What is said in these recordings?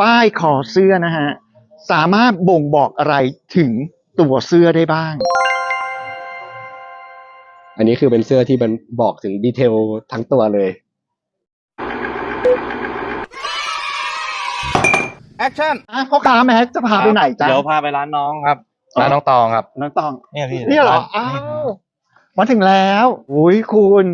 ป้ายคอเสื้อนะฮะ สามารถบ่งบอกอะไรถึงตัวเสื้อได้บ้าง อันนี้คือเป็นเสื้อที่มันบอกถึงดีเทลทั้งตัวเลย แอคชั่นอะพ่อค้าแม็กจะพาไปไหนจ๊ะเดี๋ยวพาไปร้านน้องครับ ร้านน้องตองครับ น้องตอง เนี่ยพี่ เนี่ยเหรอ อ้าว มาถึงแล้ว อุ้ยคุณ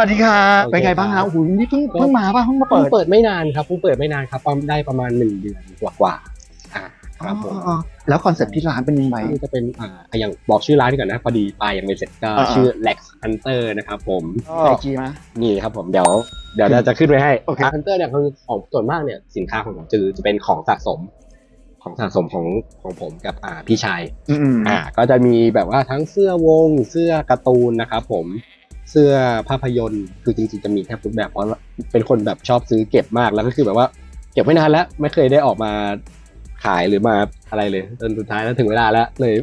วัสดีค่ะโอเคเป็นไงบ้างครัฮะบ โอ้โหนี่เพิ่งเพิ่งมาป่ะเพิ่งมาเพิ่เปิงดเปิดไม่นานครับเพิ่งเปิดไม่นานครับประมาณได้ประมาณหนึ่งเดือนกว่าๆอ่าครับผมอ๋อแล้วคอนเซ็ปต์ที่ร้านเป็นยังไง นี่จะเป็นอ่าอย่างบอกชื่อร้านก่อนนะพอดีปลายยังไม่เสร็จก็อ่า ชื่อ Lex Hunter นะครับผมไอจีมะนี่ครับผมเดี๋ยวเดี๋ยวเราจะขึ้นไว้ให้ โอเคฮันเตอร์เนี่ยคือของส่วนมากเนี่ยสินค้าของผมจะจะเป็นของสะสมของสะสมของของผมกับอ่าพี่ชาย อืมอ่าก็จะมีแบบว่าทั้งเสื้อวงเสื้อการ์ตูนนะครับผม เสื้อภาพยนตร์คือจริงๆจะมีแทบทุกแบบเพราะเป็นคนแบบชอบซื้อเก็บมากแล้วก็คือแบบว่า เก็บไม่นานแล้วไม่เคยได้ออกมาขายหรือมาอะไรเลยจนสุดท้ายแล้วถึงเวลาแล้วเลย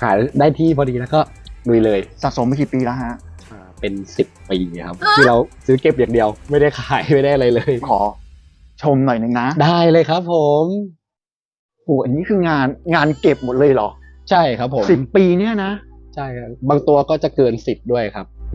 ขายได้ที่พอดีแล้วก็ลุยเลยสะสมมากี่ปีแล้วฮะอ่าเป็นสิบปีครับที่เราซื้อเก็บอย่างเดียว ไม่ได้ขายไม่ได้อะไรเลย ขอ ชมหน่อยหนึ่งนะ ได้เลยครับ ผมโอ้อันนี้คืองานงานเก็บหมดเลยเหรอ ใช่ครับผมสิบปีเนี่ยนะใช่ครับบางตัวก็จะเกินสิบด้วยครับ ป้า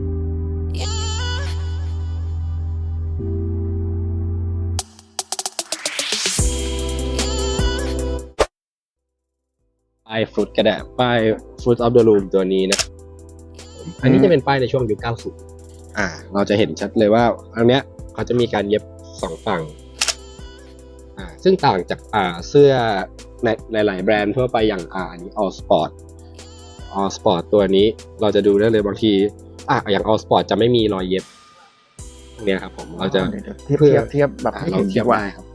ยฟรุตก็ได้ป้าย Fruit of the Loom ตัวนี้นะ อันนี้จะเป็นป้ายในช่วงยุค90 อ่า เราจะเห็นชัดเลยว่าอันเนี้ยเขาจะมีการเย็บสองฝั่ง อ่า ซึ่งต่างจากอ่าเสื้อในหลาย ๆ แบรนด์ทั่วไปอย่างอ่าอันนี้ All Sport All Sport ตัวนี้เราจะดูได้เลยบางที อะอย่าง All Sport จะไม่มีรอยเย็บเนี่ยครับ ผมเราจะเทียบเพื่อเทียบเทียบแบบอ่าให้เราเห็นเทียบดีกว่าได้ครับ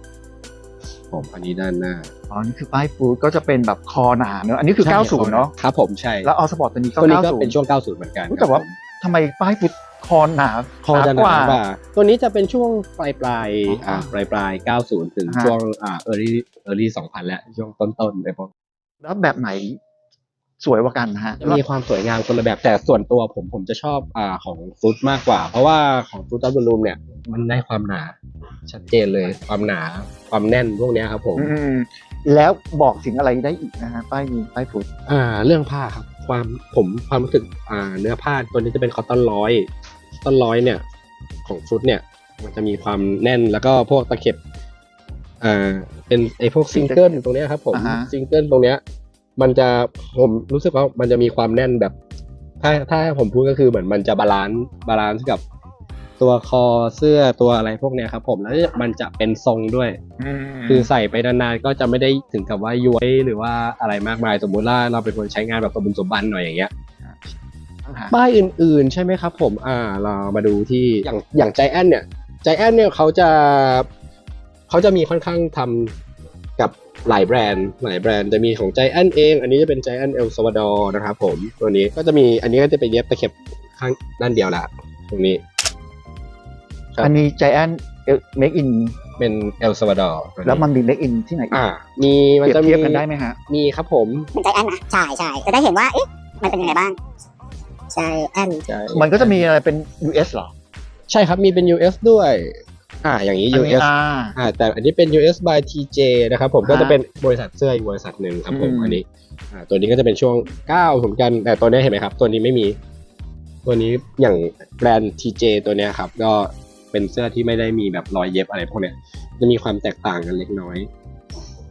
ผมอันนี้ด้านหน้าอ๋อนี่คือป้ายฟูดก็จะเป็นแบบคอหนาเนอะอันนี้คือใช่90 เนอะครับผมใช่แล้วออสปอร์ตตัวนี้ก็ตัวนี้ก็90เป็นช่วง 90 เหมือนกันอุ๊ยแต่ว่าครับผมทำไมป้ายฟูดคอหนาคอจะหกนากว่า ตัวนี้จะเป็นช่วงปลายปลายๆอ๋ออ่อ่าปลายปลายๆ90 ถึงฮะช่วงอ่า early early 2000 แล้วช่วงต้นๆเลยพวกแล้วแบบไหน สวยกว่ากันนะฮะจะมีความสวยงามคนละแบบแต่ส่วนตัวผมผมจะชอบอ่าของฟรุตมากกว่า เพราะว่าของฟรุตอัลบูมเนี่ยมันได้ความหนา ชัดเจนเลยความหนาความแน่นพวกเนี้ยครับผม อืมแล้วบอกถึงอะไรได้อีกนะฮะป้ายนี้ป้ายฟูดอ่า เรื่องผ้าครับ ความผมความรู้สึกอ่าเนื้อผ้าตัวนี้จะเป็นคอตตอนร้อยคอตตอนร้อยเนี่ย ของฟรุตเนี่ย มันจะมีความแน่นแล้วก็พวกตะเข็บอ่าเป็นไอพวกซิงเกิลตรงเนี้ยครับผมอ่าฮะซิงเกิลตรงเนี้ย มันจะผมรู้สึกว่ามันจะมีความแน่นแบบ ถ้าถ้าให้ผมพูดก็คือเหมือนมันจะบาลานซ์บาลานซ์กับตัวคอเสื้อตัวอะไรพวกเนี้ยครับ ผมแล้วมันจะเป็นทรงด้วย คือใส่ไปนานๆก็จะไม่ได้ถึงกับว่าย้วยหรือว่าอะไรมากมายสมมุติว่าเราเป็นคนใช้งานแบบสมบุญสมบันหน่อยอย่างเงี้ยป้ายอื่นๆ ใช่ไหมครับ ผมอ่าเรามาดูที่อย่างอย่างใจแอนเนี่ยใจแอนเนี่ยเขาจะเขาจะมีค่อนข้างทำ กับหลายแบรนด์หลายแบรนด์จะมีของใจแอนเอง อันนี้จะเป็นใจแอนเอลซาวาดอร์นะครับผมตัวนี้ก็จะมีอันนี้ก็จะเป็นเย็บตะเข็บข้างด้านเดียวละตรงนี้ ครับ อันนี้ใจแอนเมคอินเป็นเอลซาวาดอร์แล้วมันมีเมคอินที่ไหนอีกอ่า มีเปมันรียบจะมีเทียบกันได้ไหมฮะ มีครับผมเป็นใจแอนนะใช่ใช่จะได้เห็นว่าเอ๊ะมันเป็นยังไงบ้างใจแอน ใช่มันก็จะมีอะไรเป็น US เหรอ ใช่ครับมีเป็น US ด้วย อ่าอย่างนี้อันนี้ US อ่าอ่าแต่อันนี้เป็น US by TJ นะครับผมฮะก็จะเป็นบริษัทเสื้ออีกบริษัทหนึ่งครับผมอืมอันนี้อ่าตัวนี้ก็จะเป็นช่วง9เหมือนกันแต่ตัวนี้เห็นไหมครับ ตัวนี้ไม่มี ตัวนี้อย่างแบรนด์ TJ ตัวเนี้ยครับ ก็เป็นเสื้อที่ไม่ได้มีแบบรอยเย็บอะไรพวกเนี้ยจะมีความแตกต่างกันเล็กน้อย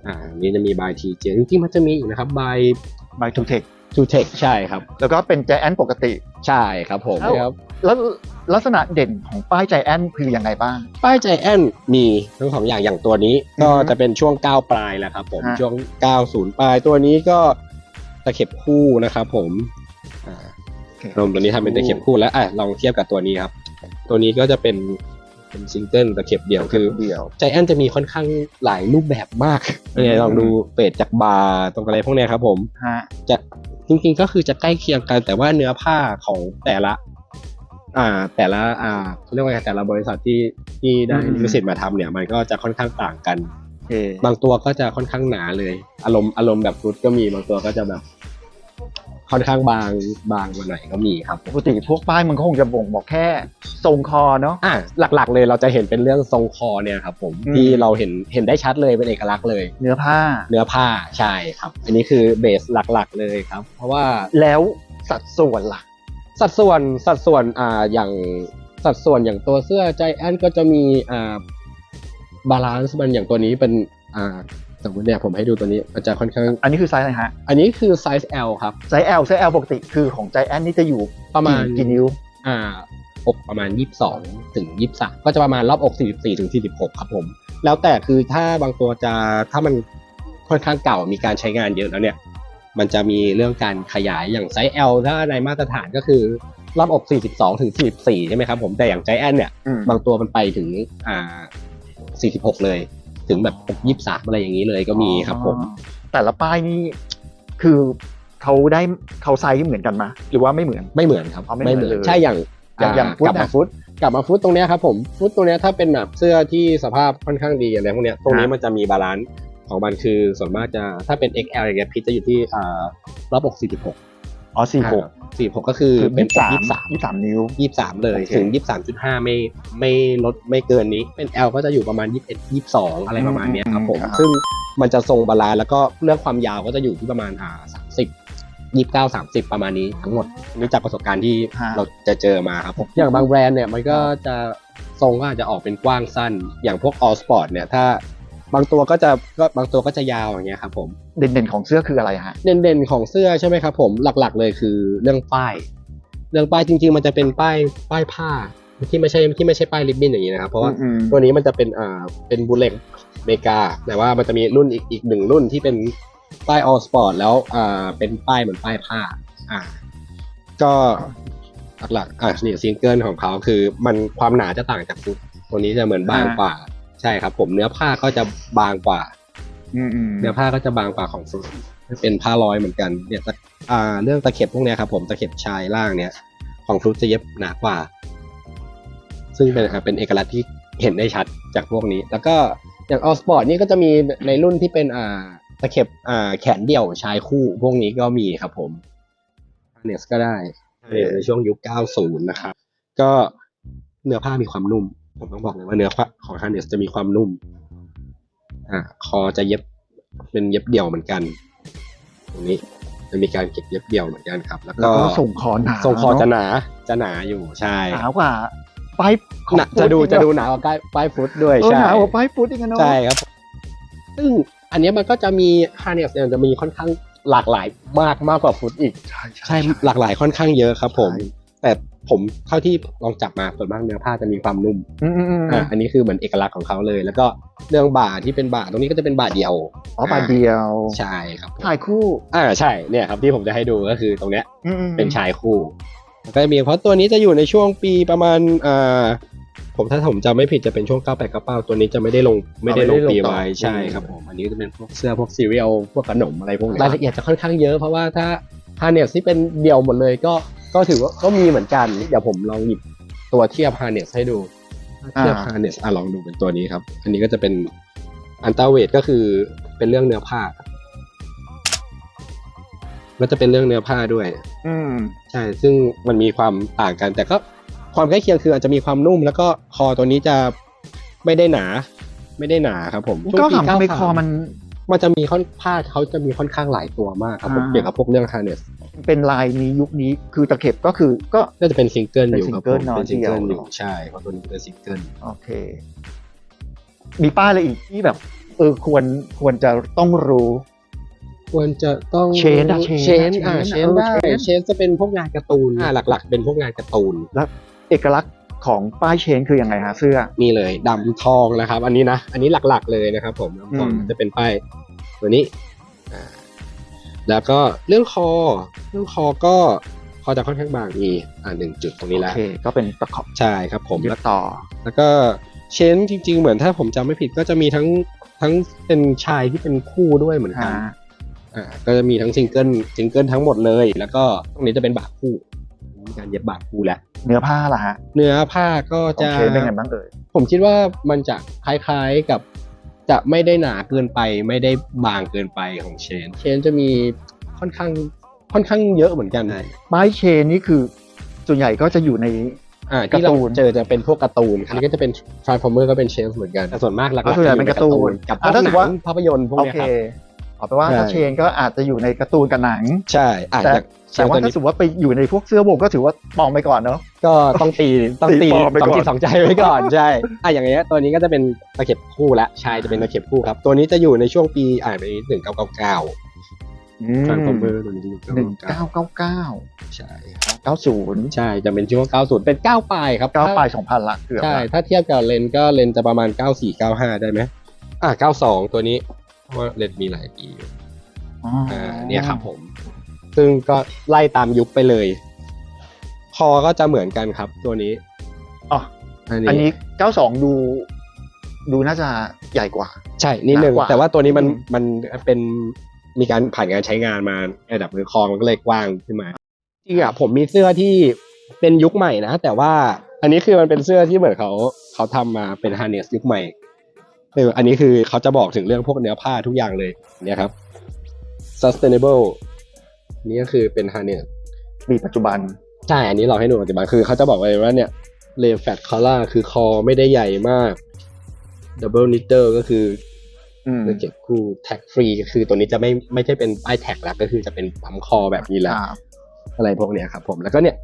อ่าอันนี้จะมี by TJ จริงๆมันจะมีอีกนะครับ by บาย ทูเทค to Tech ใช่ครับ แล้วก็เป็นใจแอนปกติ ใช่ครับผมแล้วครับแล้วลักษณะเด่นของป้ายใจแอนคือยังไงบ้าง ป้ายใจแอนมีทั้งสองอย่างอย่างตัวนี้อือฮึก็จะเป็นช่วง9ปลายแหละครับผมฮะ ช่วง90ปลายตัวนี้ก็ตะเข็บคู่นะครับผมอ่าโอเครวมตัวนี้ทำเป็นตะเข็บคู่แล้วอะลองเทียบกับตัวนี้ครับ ตัวนี้ก็จะเป็น เป็นซิงเกิลตะเข็บเดี่ยวคือเดียวใจแอนจะมีค่อนข้างหลายรูปแบบมากเนี่ยลองดูเฟดจากบาร์ตรงอะไรพวกเนี้ยครับผมฮะจะจริงๆก็คือจะใกล้เคียงกันแต่ว่าเนื้อผ้าของแต่ละ อ่า แต่ละอ่าเขาเรียกว่าไงแต่ละบริษัทที่ที่ได้อืมลิขสิทธิ์มาทำเนี่ย มันก็จะค่อนข้างต่างกันโอเคบางตัวก็จะค่อนข้างหนาเลย อารมณ์อารมณ์แบบฟรุตก็มีบางตัวก็จะแบบ ค่อนข้างบางบางกว่าหน่อยก็มีครับปกติพวกป้ายมันก็คงจะบ่งบอกแค่ทรงคอเนาะ อ่าหลักๆเลยเราจะเห็นเป็นเรื่องทรงคอเนี่ยครับผมอืม ที่เราเห็นเห็นได้ชัดเลยเป็นเอกลักษณ์เลย เนื้อผ้า เนื้อผ้าใช่ครับ อันนี้คือเบสหลักๆเลยครับ เพราะว่าแล้วสัดส่วนล่ะ สัดส่วนสัดส่วนอ่าอย่างสัดส่วนอย่างตัวเสื้อใจแอนก็จะมีอ่าบาลานซ์มันอย่างตัวนี้เป็นอ่า สมมติเนี่ยผมให้ดูตัวนี้มันจะค่อนข้าง อันนี้คือไซส์อะไรฮะ อันนี้คือไซส์ L ครับ ไซส์ L ไซส์ L ปกติคือของใจแอนนี่จะอยู่ประมาณกี่กี่นิ้ว อ่าอกประมาณ 22ถึง23 ก็จะประมาณรอบอก44ถึง46 ครับผม แล้วแต่คือถ้าบางตัวจะถ้ามันค่อนข้างเก่ามีการใช้งานเยอะแล้วเนี่ย มันจะมีเรื่องการขยายอย่างไซส์ L ถ้าในมาตรฐานก็คือรอบอก 42ถึง44 ใช่ไหมครับผมแต่อย่างใจแอนเนี่ยอืมบางตัวมันไปถึงอ่า46 เลย ถึงแบบ23อะไรอย่างนี้เลยก็มีครับผมอ๋อแต่ละป้ายนี่คือเขาได้เขาไซส์เหมือนกันมาหรือว่าไม่เหมือนไม่เหมือนครับอ๋อไม่เหมือนเลยใช่อย่างอย่างอย่างฟุตกลับมาอะฟุตกลับมาฟุตตรงเนี้ยครับผมฟุตตรงเนี้ยถ้าเป็นแบบเสื้อที่สภาพค่อนข้างดีอะไรพวกเนี้ยตรงนี้ฮะมันจะมีบาลานซ์ของมันคือส่วนมากจะถ้าเป็น XL อย่างเงี้ยพิชจะอยู่ที่อ่ารอบอก46 อ๋อสี่หก46ก็คือคือเป็นยี่สาม23ยี่สามนิ้ว23เลยโอเคถึง23.5ไม่ไม่ลดไม่เกินนี้ เป็น L ก็จะอยู่ประมาณ21 22อะไรประมาณเนี้ยครับผมอืมซึ่งมันจะทรงบาลานซ์แล้วก็เรื่องความยาวก็จะอยู่ที่ประมาณอ่า30 29 30ประมาณนี้ทั้งหมดนี่จากประสบการณ์ที่ฮะเราจะเจอมาครับผมอย่างบางแบรนด์เนี่ยมันก็จะทรงก็อาจจะออกเป็นกว้างสั้น อย่างพวก All Sport เนี่ยถ้า บางตัวก็จะก็บางตัวก็จะยาวอย่างเงี้ยครับผมเด่นๆของเสื้อคืออะไรฮะ เด่นๆของเสื้อใช่ไหมครับผมหลักๆเลยคือเรื่องป้าย เรื่องป้ายจริง ๆ มันจะเป็นป้ายป้ายผ้าที่ไม่ใช่ที่ไม่ใช่ป้ายริบบิ้นอย่างนี้นะครับเพราะว่าอืมตัวนี้มันจะเป็นอ่าเป็นบูเลกอเมริกา แต่ว่ามันจะมีรุ่นอีกอีกหนึ่งรุ่นที่เป็นป้าย All Sport แล้วอ่าเป็นป้ายเหมือนป้ายผ้า อ่า ก็หลักๆอ่านี่ซิงเกิลของเขาคือมันความหนาจะต่างจากฟุตตัวนี้จะเหมือนบางกว่า ใช่ครับ ผมเนื้อผ้าก็จะบางกว่าอืมอืมเนื้อผ้าก็จะบางกว่าของฟุตเป็นผ้าร้อยเหมือนกัน เนี่ยตะอ่า เรื่องตะเข็บพวกเนี้ยครับผมตะเข็บชายล่างเนี่ย ของฟลุตจะเย็บหนากว่า ซึ่งเป็นอ่าเป็นเอกลักษณ์ที่เห็นได้ชัดจากพวกนี้ แล้วก็อย่างออสปอร์ตนี่ก็จะมีในรุ่นที่เป็นอ่าตะเข็บอ่าแขนเดี่ยวชายคู่ พวกนี้ก็มีครับผมเนสก็ได้ในช่วงยุค 90 นะครับ ก็เนื้อผ้ามีความนุ่ม ผมต้องบอกเลยว่าเนื้อผ้าของฮาร์เนสจะมีความนุ่ม อ่า คอจะเย็บเป็นเย็บเดี่ยวเหมือนกัน ตรงนี้จะมีการเก็บเย็บเดี่ยวเหมือนกันครับ แล้วแล้วก็ก็ส่งคอหนาทรงคอจะเนหนาจะหนาอยู่ใช่หนากว่าป้ายของหนาจะดูจะดูหนากว่าใกล้ป้ายฟุตด้วยเออใช่หนากว่าป้ายฟุตอีกนะเนาะใช่ครับ ซึ่งอันเนี้ยมันก็จะมีฮาร์เนสเนี่ยจะมีค่อนข้างหลากหลายมากมากกว่าฟุตอีก ใช่ใช่หลากหลายค่อนข้างเยอะครับผม แต่ผมเท่าที่ลองจับมาส่วนมากเนื้อผ้าจะมีความนุ่มอืมอืมอืมอะอันนี้คือเหมือนเอกลักษณ์ของเขาเลย แล้วก็เรื่องบ่าที่เป็นบ่าตรงนี้ก็จะเป็นบ่าเดียวอ๋อปาเดียว ใช่ครับถ่ายคู่อ่าใช่เนี่ยครับที่ผมจะให้ดูก็คือตรงเนี้ยอืมอืมเป็นชายคู่แล้วก็จะมีเพราะตัวนี้จะอยู่ในช่วงปีประมาณอ่าผมถ้าผมจำไม่ผิดจะเป็นช่วง 98 99 ตัวนี้จะไม่ได้ลงไม่ได้ลงปีไว้ใช่ครับผมอันนี้จะเป็นพวกเสื้อพวกซีเรียลพวกขนมอะไรพวกนี้รายละเอียดจะค่อนข้างเยอะเพราะว่าถ้าฮาร์เนสที่เป็นเดี่ยวหมดเลยก็ ก็ถือว่าก็มีเหมือนกัน เดี๋ยวผมลองหยิบตัวเทียบฮาร์เนสให้ดูเทียบฮาร์เนสอะลองดูเป็นตัวนี้ครับ อันนี้ก็จะเป็นอันตาเวทก็คือเป็นเรื่องเนื้อผ้าก็จะเป็นเรื่องเนื้อผ้าด้วย อืมใช่ ซึ่งมันมีความต่างกัน แต่ก็ความใกล้เคียงคืออาจจะมีความนุ่ม แล้วก็คอตัวนี้จะไม่ได้หนา ไม่ได้หนาครับผมช่วงก็ปีถามทำไม93คอมัน มันจะมีค่อนผ้าเขาจะมีค่อนข้างหลายตัวมากครับผมอ่าเกี่ยวกับพวกเรื่องฮาร์เนสเป็นลายนี้ยุคนี้คือตะเข็บก็คือก็น่าจะเป็นซิงเกิลเป็นอยู่ครับซิงเกิผลมเนอะเป็นซิงเกิลเดี่ยวอยู่ใช่เพราะตัวนี้เป็นซิงเกิลโอเค มีป้ายอะไรอีกที่แบบ เออควรควรจะต้องรู้ควรจะต้องเชนอะเชนอ่าเชเชนนอะได้เออเชนเชนจะเป็นพวกงานการ์ตูนอ่าหลัก ๆ เป็นพวกงานการ์ตูนเอกลักษณ์ของป้ายเชนคือยังไงฮะเสื้อนี่เลยดำทองนะครับ อันนี้นะ อันนี้หลักๆเลยนะครับผมดำทองอืมจะเป็นป้าย ตัวนี้อ่าแล้วก็เรื่องคอ เรื่องคอก็คอจะค่อนข้างบางมีอ่าหนึ่งจุดตรงนี้โอแล้วเคก็เป็นตะขอบใช่ครับผมยึแล้ดวต่อ แล้วก็เชนจริง ๆ เหมือนถ้าผมจำไม่ผิดก็จะมีทั้งทั้งเป็นชายที่เป็นคู่ด้วยเหมือนกันฮะอ่าก็จะมีทั้งซิงเกิลซิงเกิลทั้งหมดเลย แล้วก็ตรงนี้จะเป็นบาคู่การเย็บบางคู่แล้วเนื้อผ้าล่ะฮะ เนื้อผ้าก็ขอจะงเชนเป็นไงบ้างเอ่ยผมคิดว่ามันจะคล้ายๆกับ จะไม่ได้หนาเกินไปไม่ได้บางเกินไปของเชน เชนจะมีค่อนข้างค่อนข้างเยอะเหมือนกันป้ายเชนนี่คือส่วนใหญ่ก็จะอยู่ในอ่าที่เราการ์ตูนเจอจะเป็นพวกการ์ตูน อันนี้ก็จะเป็น Transformer ก็เป็นเชนเหมือนกันแต่ส่วนมากหลักก็ๆส่วนใหญ่เป็นการ์ตูนกับพอะวกถ้าหสมนัมุติว่างภาพยนตร์พวกโอเนี้ยเคครับ เอาไปนว่าใช่ถ้าเชนก็อาจจะอยู่ในการ์ตูนกับหนัง ใช่อะแต่อย่างเชแต่นว่าตัวถ้านี้สมมติว่าไปอยู่ในพวกเสื้อวงก็ถือว่าปลอมไปก่อนเนาะก็ต้องตีต้องตีตีปลอมไปสองก่อนจิตสองใจไว้ก่อนใช่อะอย่างเงี้ยตัวนี้ก็จะเป็นตะเข็บคู่ละชายจะเป็นตะเข็บคู่ครับ ตัวนี้จะอยู่ในช่วงปีอ่านไปหนึ่งเก้าเก้าเก้าทรานส์ฟอร์เมอร์ตัวนี้หนึ่งเก้าเก้าเก้าใช่เก้าศูนย์ใช่จะเป็นช่วง90เป็น9ปลายครับเก้าถ้ปลายสองพันละเกือบใช่ละถ้าเทียบกับเลนส์ก็เลนส์จะประมาณ94 95ได้ไหมอ่า92ตัวนี้ เพราะว่าเลนส์มีหลายปีอยู่อ๋อออ่าเนี่ยครับผม ซึ่งก็ไล่ตามยุคไปเลย คอก็จะเหมือนกันครับตัวนี้อ๋ออันอันนี้นี้เก้าสองดูดูน่าจะใหญ่กว่า ใช่นิดนึงหนากว่าแต่ว่าตัวนี้มันอืมมันเป็นมีการผ่านการใช้งานมาระดับมือคอมันก็เลยกว้างขึ้นมาจริงอะผมมีเสื้อที่เป็นยุคใหม่นะแต่ว่าอันนี้คือมันเป็นเสื้อที่เหมือนเขาเขาทำมาเป็นฮาร์เนสยุคใหม่ เอออันนี้คือเขาจะบอกถึงเรื่องพวกเนื้อผ้าทุกอย่างเลยเนี่ยครับ sustainable นี่ก็คือเป็นฮาร์เนสมีปัจจุบัน ใช่ อันนี้เราให้ดูปัจจุบันคือเขาจะบอกเลยว่าเนี่ยเลแฟตคอล่าคือคอไม่ได้ใหญ่มาก double knitter ก็คืออืมคือเก็บคู่แท็กฟรีก็คือตัวนี้จะไม่ไม่ใช่เป็นป้ายแท็กแล้วก็คือจะเป็นปั๊มคอแบบนี้แล้วครับอะไรพวกเนี้ยครับผมแล้วก็เนี่ย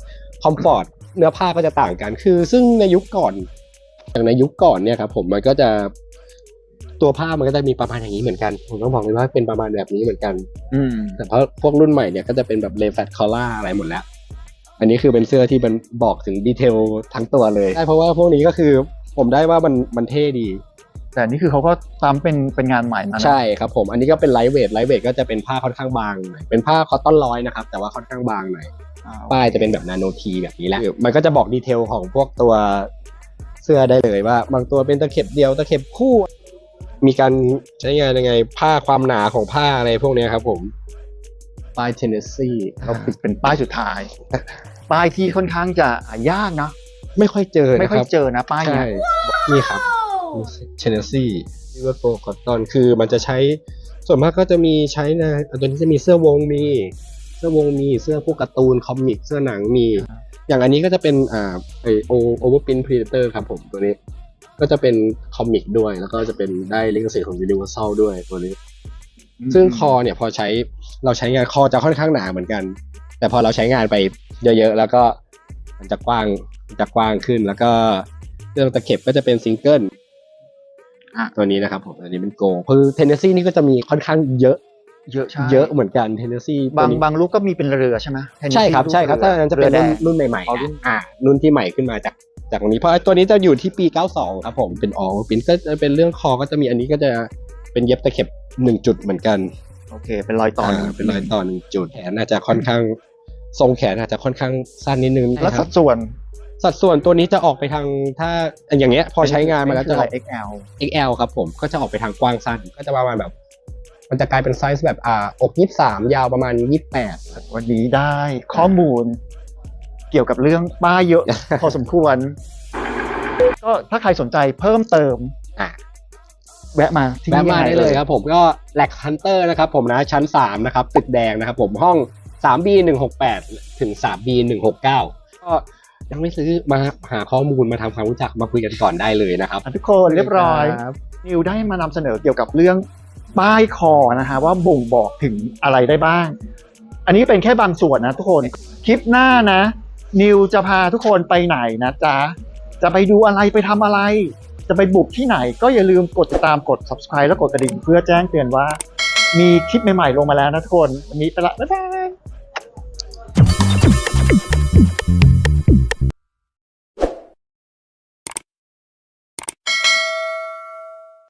คอมฟอร์ตเนื้อผ้าก็จะต่างกันคือ ซึ่งในยุคก่อนอย่างในยุคก่อนเนี่ยครับผมมันก็จะ ตัวผ้ามันก็จะมีประมาณอย่างนี้เหมือนกัน ผมต้องบอกเลยว่าเป็นประมาณแบบนี้เหมือนกัน อืม แต่เพราะพวกรุ่นใหม่เนี่ยก็จะเป็นแบบเลแฟตคอล่าอะไรหมดแล้ว อันนี้คือเป็นเสื้อที่มันบอกถึงดีเทลทั้งตัวเลยใช่เพราะว่าพวกนี้ก็คือผมได้ว่ามันมันเท่ดี แต่นี่คือเขาก็ตามเป็นเป็นงานใหม่มานะใช่ครับผม อันนี้ก็เป็นไลท์เวทไลท์เวทก็จะเป็นผ้าค่อนข้างบางหน่อยเป็นผ้าคอตตอนร้อยนะครับ แต่ว่าค่อนข้างบางหน่อย อ่าป้ายจะเป็นแบบนาโนทีแบบนี้แหละมันก็จะบอกดีเทลของพวกตัวเสื้อได้เลยว่า บางตัวเป็นตะเข็บเดียวตะเข็บคู่ มีการใช้งานยังไงผ้าความหนาของผ้าอะไรพวกเนี้ยครับ ผมป้ายเทนเนสซีเราปิดเป็นป้ายสุดท้าย ป้ายที่ค่อนข้างจะหายากนะ ไม่ค่อยเจอไม่นะค่อยรับเจอนะป้ายใช่เนี้ยนี่ครับเชนเนสซี่ลิเวอร์พูลคอตตอนคือมันจะใช้ ส่วนมากก็จะมีใช้ในอันนี้จะมีเสื้อวงมี เสื้อวงมีเสื้อพวกการ์ตูนคอมิกเสื้อหนังมี อย่างอันนี้ก็จะเป็นอ่าไอโอโอเวอร์ปินพรีเตอร์ครับผมตัวนี้ ก็จะเป็นคอมิกด้วย แล้วก็จะเป็นได้ลิขสิทธิ์ของ Universal ด้วยตัวนี้ ซึ่งคอเนี่ยพอใช้เราใช้งานคอจะค่อนข้างหนาเหมือนกัน แต่พอเราใช้งานไปเยอะๆ แล้วก็มันจะกว้างมันจะกว้างขึ้น แล้วก็เรื่องตะเข็บก็จะเป็นซิงเกิลอะตัวนี้นะครับผมตัวนี้เป็นโกคือเทนเนสซีนี่ก็จะมีค่อนข้างเยอะเยอะใช่เยอะเหมือนกันเทนเนสซีบางบางลูกก็มีเป็นเรือใช่ไหมใช่ครับใช่ครับถ้าอันนั้นจะเป็นแดรุ่นงรุ่นใหม่ๆอ๋อรุ่นอ่ารุ่นที่ใหม่ขึ้นมาจาก จากตรงนี้เพราะตัวนี้จะอยู่ที่ปี 92 ครับผมเป็นออปินก็จะเป็นเรื่องคอก็จะมีอันนี้ก็จะเป็นเย็บตะเข็บหนึ่งจุดเหมือนกัน โอเค เป็นรอยต่ออ่าเป็นรอยต่อหนึ่งจุดแขนอาจจะค่อนข้างทรงแขนอาจจะค่อนข้างสั้นนิดนึงแล้วนะคสัรับดส่วน สัดส่วนตัวนี้จะออกไปทางถ้าอย่างเงี้ย พอใช้งานมาแล้วจะออกเป็น XL XL ครับผมก็จะออกไปทางกว้างสั้นก็จะประมาณแบบ มันจะกลายเป็นไซส์แบบอ่าอกยี่สามยาวประมาณยี่แปดวันนี้ได้ข้อมูล เกี่ยวกับเรื่องป้ายเยอะ พอสมควร ก็ถ้าใครสนใจเพิ่มเติมอะแวะมาที่แวะนี่มาได้เลยครับผมก็ Lex Hunter นะครับผมนะชั้น 3 นะครับ ตึกแดงนะครับผมห้อง 3B 168ถึง 3B 169ก็ยังไม่ซื้อมาหาข้อมูลมาทำความรู้จักมาคุยกันก่อนได้เลยนะครับอะทุกคนเรียบร้อยครับนิวได้มานำเสนอเกี่ยวกับเรื่องป้ายคอนะฮะว่าบ่งบอกถึงอะไรได้บ้าง อันนี้เป็นแค่บางส่วนนะทุกคน คลิปหน้านะ นิวจะพาทุกคนไปไหนนะจ๊ะ จะไปดูอะไรไปทำอะไร จะไปบุกที่ไหน ก็อย่าลืมกดติดตามกด subscribe แล้วกดกระดิ่งเพื่อแจ้งเตือนว่า มีคลิปใหม่ๆลงมาแล้วนะทุกคนวันนี้ไปละบ๊ายบาย